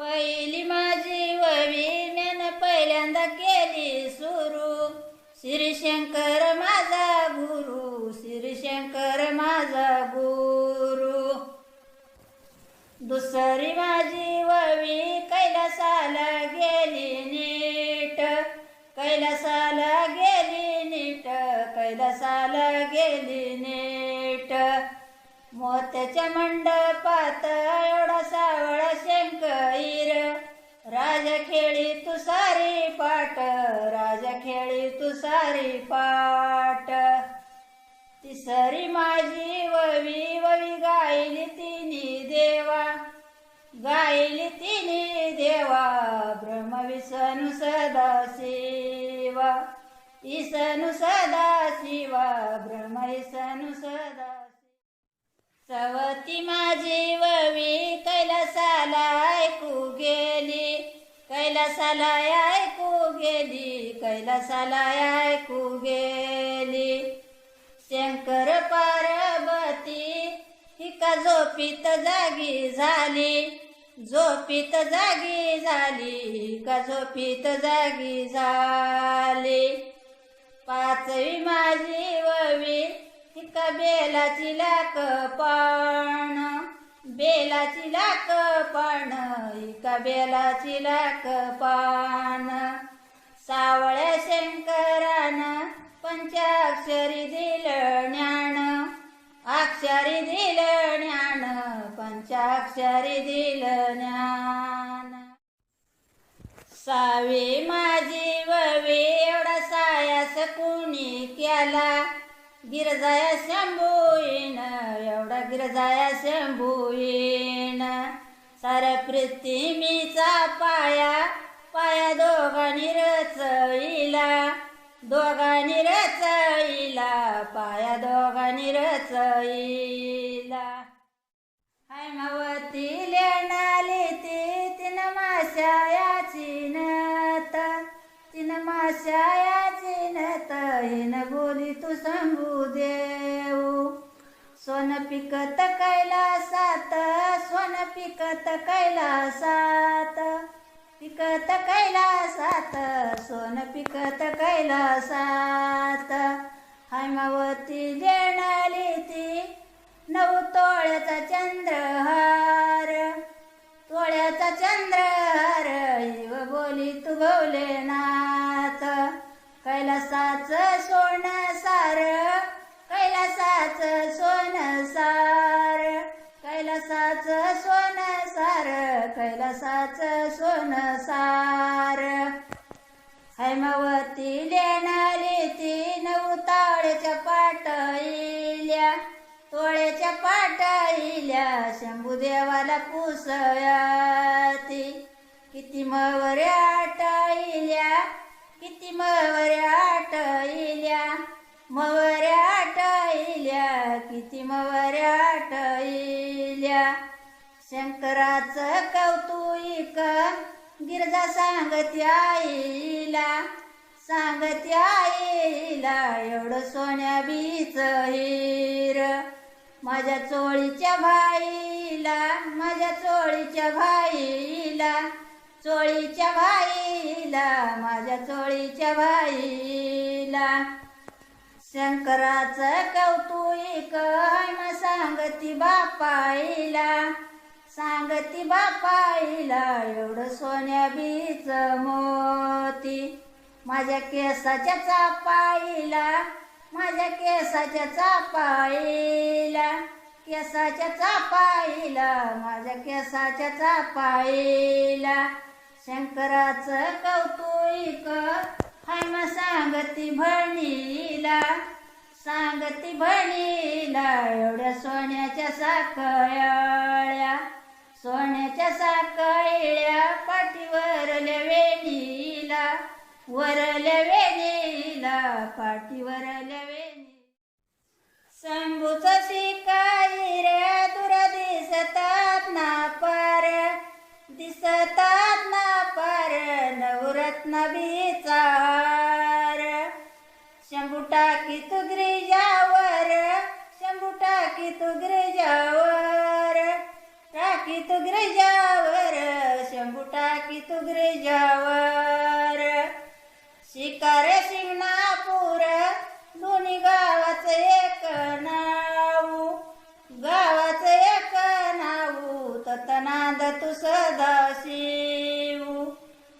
पहिली माझी वविण्यान पहिल्यांदा केली सुरू. श्रीशंकर माझा गुरु श्रीशंकर माझा गुरु. दुसरी माझी ववी कैलासाला गेली नीट. कैलासाला गेली नीट कैलासाला गेली नीट. मोत्याच्या मंडपात खेळी तू सारी पाट तिसरी माझी ववी ववी गायली तिनी देवा. गायली तिनी देवा ब्रह्म विसनु सदा शिवा. इसनु सदा शिवा ब्रह्म इसनु सदा सवती माझी ववी कैलासाला ऐकू गेली. कैलासाला ऐकू गेली कैलासाला ऐकू गेली. शंकर पार्वती हिका झोपीत जागी झाली? झोपीत जागी झाली ही का झोपीत जागी झाली? पाचवी माझी ववी हिका बेलाची लाक पाण बेलाची लाक पाण एका बेलाची लाक पान. सावळ्या शंकरान पंचाक्षरी दिलं ज्ञान अक्षरी दिलं ज्ञान पंचाक्षरी दिलं ज्ञान. सावी माझी ववे एवढा सायास कुणी केला? गिरजाया शंभूईन एवढा गिरजाया शंभूईन साऱ्या पृथ्वीचा पाया पाया दोघांनी रच नत बोली तू सांगू देऊ. सोन पिकत कैलासात सोन पिकत कैलासात पिकत कैलासात सोन पिकत कैलासात हैमावती जेणाली ती नऊ तोळ्याचा चंद्रहार. तोळ्याचा चंद्रहार इव बोली तू भोलेनाथ कैलासाच सोन सार कैलासाच सोन सार कैलासाच सोन सार कैलासाच सोन सार. हैमावती लेणाली ती नऊ ताळ्याच्या पाटईल्या तोळ्याच्या पाटाईल्या शंभूदेवाला पुसया. शंकराचं कौतुक गिरजा सांगत्या आईला सांगत्या आईला एवढं सोन्या बीच हिर. माझ्या चोळीच्या भाईला माझ्या चोळीच्या भाईला चोळीच्या भाईला माझ्या चोळीच्या भाईला शंकराचं कौतुक सांगती बापाईला सांगती बापाईला एवढं सोन्या बीच मोती. माझ्या केसाच्या चापाईला माझ्या केसाच्या चापाईला केसाच्या चापाईला माझ्या केसाच्या चापाईला. शंकराचं कौतुक हाय मग सांगती भणीला सांगती भणीला एवढ्या सोन्याच्या साखळ्या. सोन्याच्या साखळ्या पाठीवरल्या वेणीला वरल्या वेणीला पाठीवरल्या वेणी. शंभूच शिकाई रे दूर दिसतात ना पार दिसतात तू गिरिजावर की तू गिरिजावर शंभू टाकी शिंगणापूर दोन्ही गावाचं एक नाव. गावाचं एक नाव तत नांद तू सदा शिव.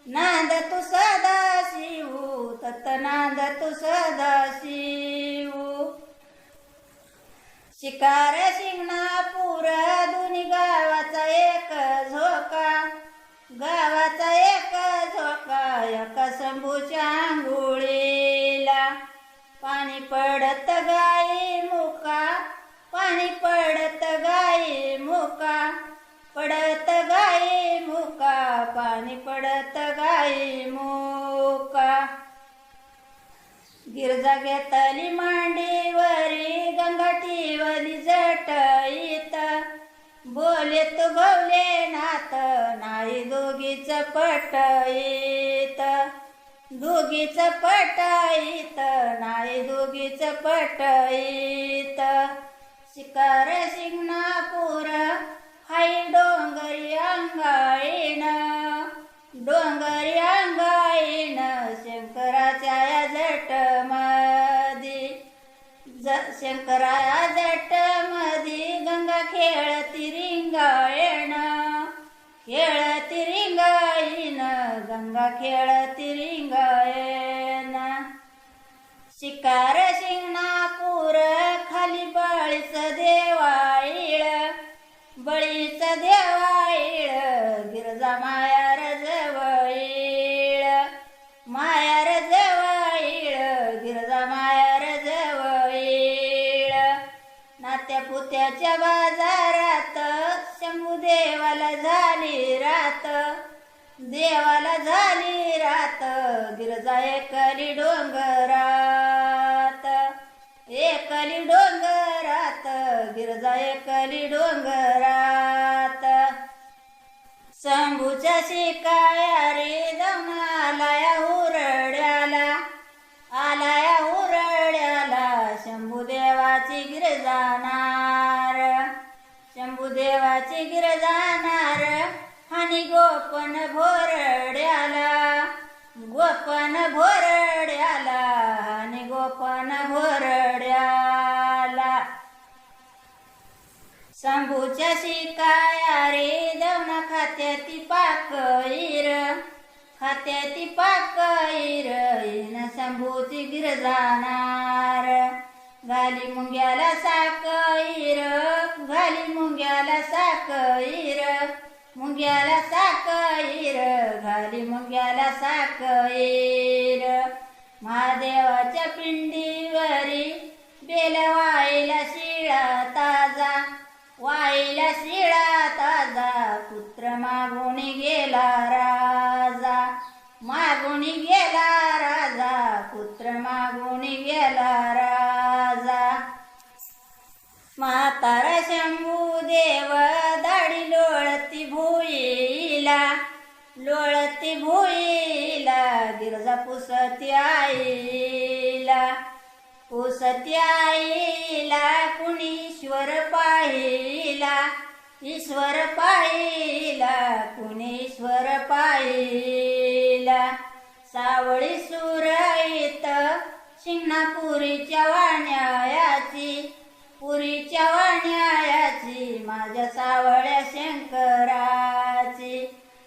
नांद तू सदा शिव तत नांद तू सदा शिव. शिकार शिंगणापूर शंभूच्या आंघोळीला पाणी पडत गाई मुका पाणी पडत गाई मुका पडत गाई मुका पाणी पडत गाई मुका. गिरजा घेतली मांडीवरी गंगाटीवरी जटईत बोले तू गवले नात नाही दोघीच पटईत. दोघीच पटईत नाही दोघीच पटईत. शिकार शिंगणापूर हाय डोंगरी अंगाईन. डोंगरी अंगाईन शंकराच्या या जट मधी ज शंकराया जट मधी गंगा खेळती रिंगायण. खेळ खेळती रिंगायना शिकार जाय एकली डोंगरात. एकली डोंगरात गिरजा एकली डोंगरात. शंभूच्या शिकाया रे जाऊन उरड्याला आलाया उरड्याला शंभू देवाची गिर जाणार शंभू देवाची गिर जाणार आणि गोपन भोरड्याला गोपन भोरड्याला आणि गोपन भोरड्याला. शंभूच्या शिकाया रे दवना खात्याती पाकईर खात्याती पाकईर इन शंभूची गिर जाणार. घाली मुंग्याला साकईर घाली मुंग्याला साकईर मुंग्याला साक साकईर घाली मुंग्याला साकईर महादेवाच्या पिंडीवरी बेल वाईला शिळा ताजा. वाईला शिळा ताजा पुत्र मागुणी गेला राजा. मागुणी पुसती आईला पुसती आईला कुणी ईश्वर पाहिला ईश्वर पाहिला कुणी ईश्वर पाहिला. सावळी सुरईत शिंगणापुरीच्या वाण्यायाची पुरीच्या वाण्यायाची माझ्या सावळ्या शंकराची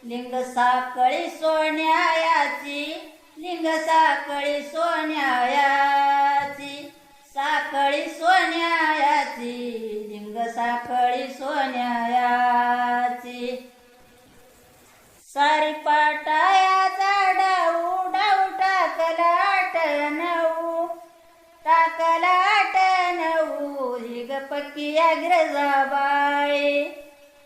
लिंग साकळी सोन्यायाची लिंग साकळी सोन्यायाची साकळी सोन्यायाची लिंग साकळी सोन्यायाची. सारी पाटायाचा डाऊ डाऊ टाकला आठ नऊ टाकला आठ नऊ ही पक्की अग्रजाबाई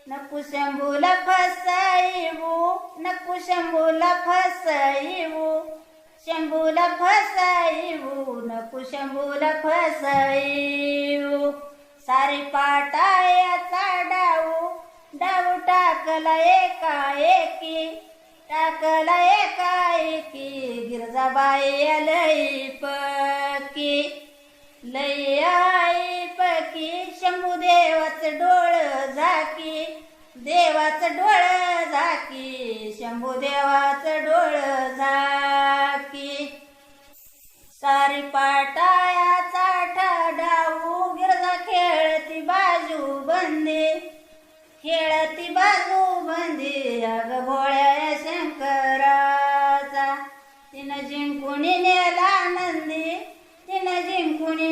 नको शंभूला फसाईवू नको शंभूला फसाईवू शंभूला फसाईवू नको शंभूला फसाईवू सारी पाटायाचा डाऊ डाऊ टाकला एका एकी टाकला एका एकी गिरजाबाई लई पकी. लई आई पकी शंभू देवाच डोळ झाकी देवाच डोळ झाकी शंभू देवाच डोळ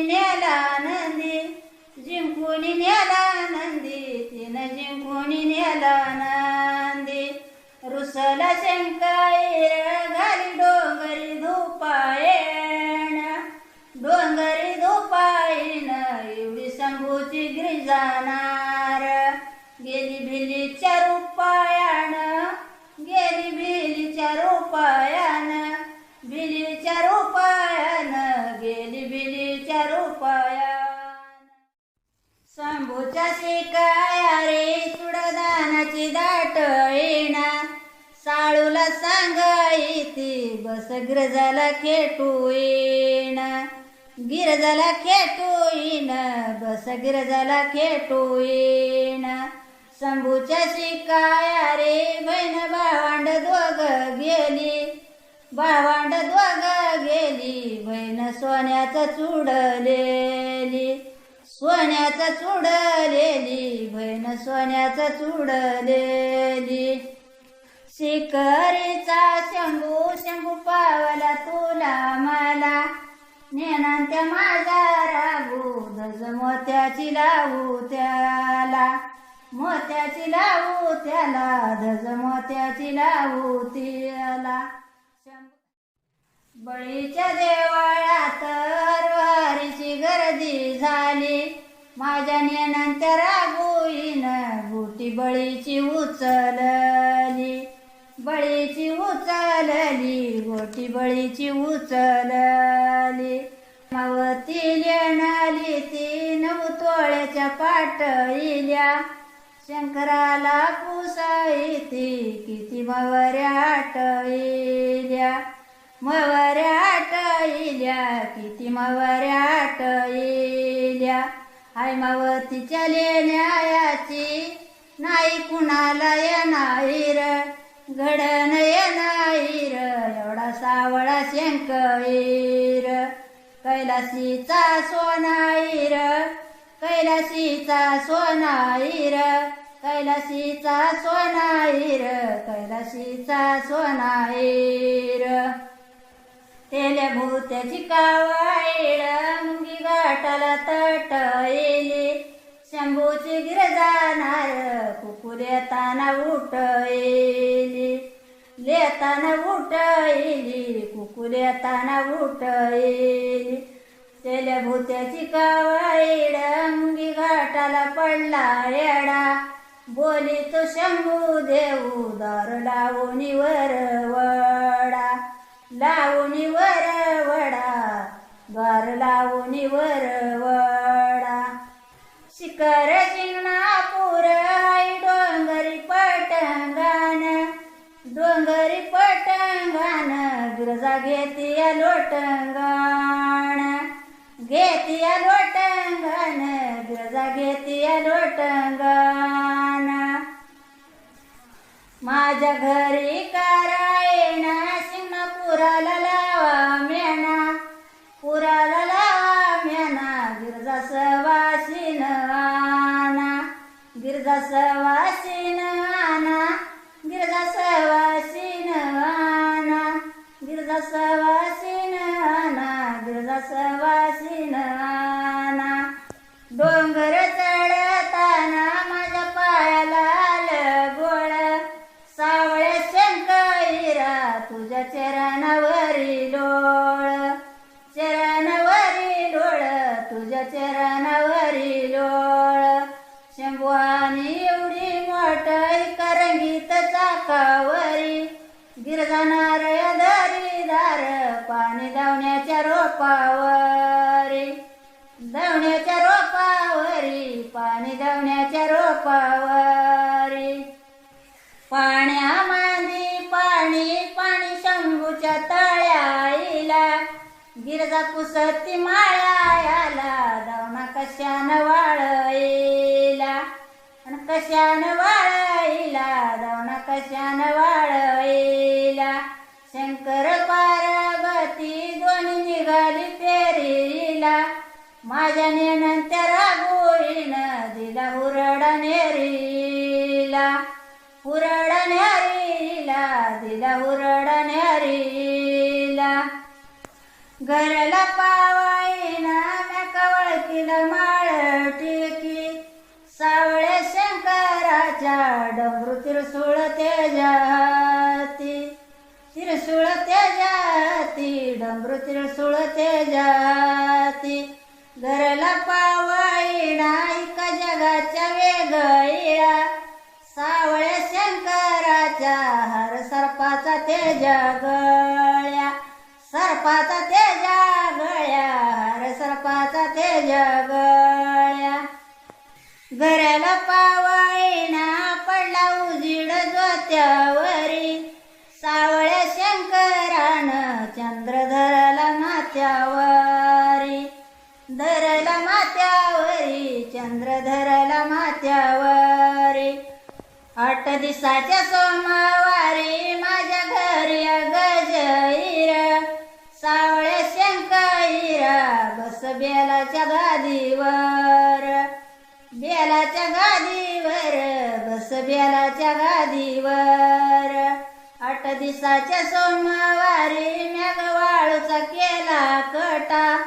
नेला नंदी. जिंकून नेला नंदी. तिनं जिंकून नेला नंदी. रुसला शंकायर ती बस गिरजाला खेटू येण. गिरजाला खेटू येण. बस गिरजाला खेटू येण. शंभूच्या शिकाया रे बहीण भावांड दोघ गेली. भावांड दोघ गेली बहीण सोन्याचं चुडलेली. सोन्याचं चुडलेली बहीण सोन्याचं चुडलेली. शिखरीचा शंभू शंभू पावला तुला मला. नेनांत्या माझा रागू धज मोत्याची लावू त्याला. मोत्याची लावू त्याला धज मोत्याची लावू त्याला. बळीच्या देवळात हरवारीची गर्दी झाली. माझ्या नेनांत्या रागोईन गुटी बळीची उचल बळीची उचलली मावती लेणाली ती नऊ तोळ्याच्या पाटळील्या शंकराला पुसाई ती किती मवऱ्या आटळील्या मवऱ्या आटळील्या किती मवऱ्या आटळील्या हाय मावतीच्या लेण्यायाची नाही कुणाला येणार. घडनयनाईर एवढा सावळा शंकईर कैलासीचा सोनाईर कैलासीचा सोनाईर कैलासीचा सोनाईर कैलासीचा सोनाईर. तेल्या भूत्याची कावाईड मुंगी गाठाला तटलेली शंभूची गिर जाणार कुकुर येताना लेताना उठली कुकुर येताना उठली त्याला भूत्याची कावाईड मुंगी घाटाला पडला येडा. बोली तो शंभू देऊ दर लावणी वर वडा. लावून वर वडा द्वार शिकर गिरजा घेतिया लोटंगण. घेतिया लोटंगण गिरजा घेतिया लोटंगण. माझ्या घरी पाणी पाणी शंभूच्या तळ्याईला गिरजा पुसती माळायाला दावना कशान वाळईला आणि कशान वाळईला दावना कशान वाळईला शंकर पार्वती दोन्ही निघाली फेरीला. माझ्या नेणत्या रागोळीन दिला हुरडा नेरीला. हुरडा नेरी दिला हुरडा घरला पावाईना म्या कवळकीला माळ टिकी. सावळे शंकराच्या डमरू तिरसुळ तेजाती. तिरसुळ तेजाती डमरू तिरसुळ तेजाती. घरला पाव गळ्या सर्पाचा तेजा गळ्या हर सर्पाचा तेजा गळ्या घराला पावळीना पडला उजिड जोत्यावरी सावळ्या शंकरान चंद्र धरला मात्यावरी धरला माथ्यावरी चंद्र धरला मात्यावरी आठ दिसाच्या सोमवारी बेलाच्या गादीवर. बेलाच्या गादीवर बस बेलाच्या गादीवर. आठ दिसाच्या सोमवारी म्याग केला कटा.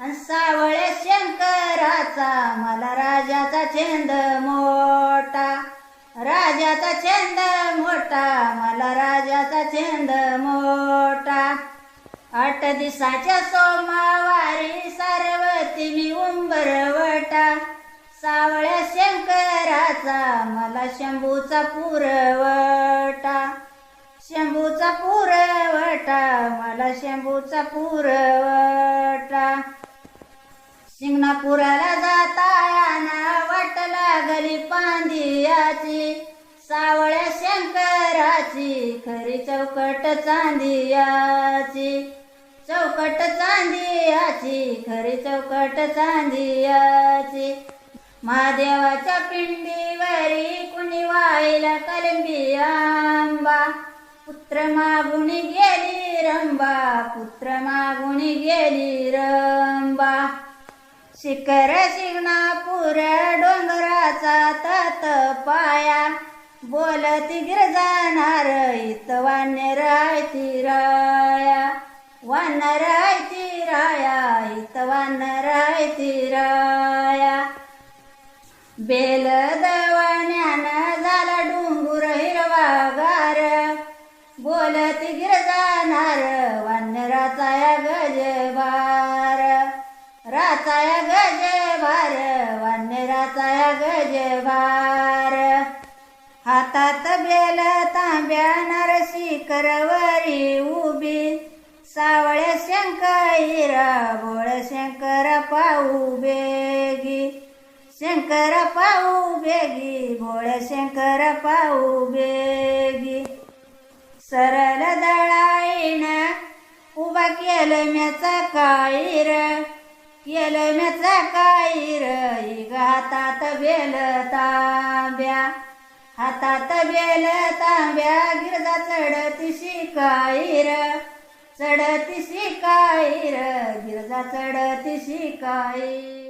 आणि सावळ्या शंकराचा मला राजाचा छंद मोठा. राजाचा छंद मोठा मला राजाचा छंद मोठा. दिसाच्या सोमवारी सारवती मी उंबरवटा. सावळ्या शंकराचा मला शंभूचा पुरवटा शंभूचा पुरवटा मला शंभूचा पुरवटा शिंगणापुराला जाताना वाट लागली पांदियाची. सावळ्या शंकराची खरी चौकट चांदियाची. चौकट चांदियाची खरी चौकट चांदियाची महादेवाच्या पिंडीवरी कुणी वाईला कलंबी आंबा? पुत्र मागुणी गेली रंबा पुत्र मागुणी गेली रंबा. शिखर शिंगणापूर डोंगराचा तत पाया. बोलती गिरजाणार इत वान्य रायती राया. वान तिराया राया इत वान रायती बेल दवाण्यान झाला डोंगूर हिरवा गार. बोलत गिर जाणार राचाया गजबार. राचाया गजबार वान्य गजबार. हातात बेल तांब्या नरसी करवरी उभी. सावळ्या शंकरा बोळ शंकर पाऊ बेगी. शंकर पाऊ बेगी बोळ शंकर पाऊ बेगी. सरळ दळाईन उभा केलं म्याचा काळीर केलं म्याचा काळीर इग हातात बेल तांब्या. हातात बेल तांब्या गिरजा चढती शिकाईर चढती र? गिरजा चढती शिकाई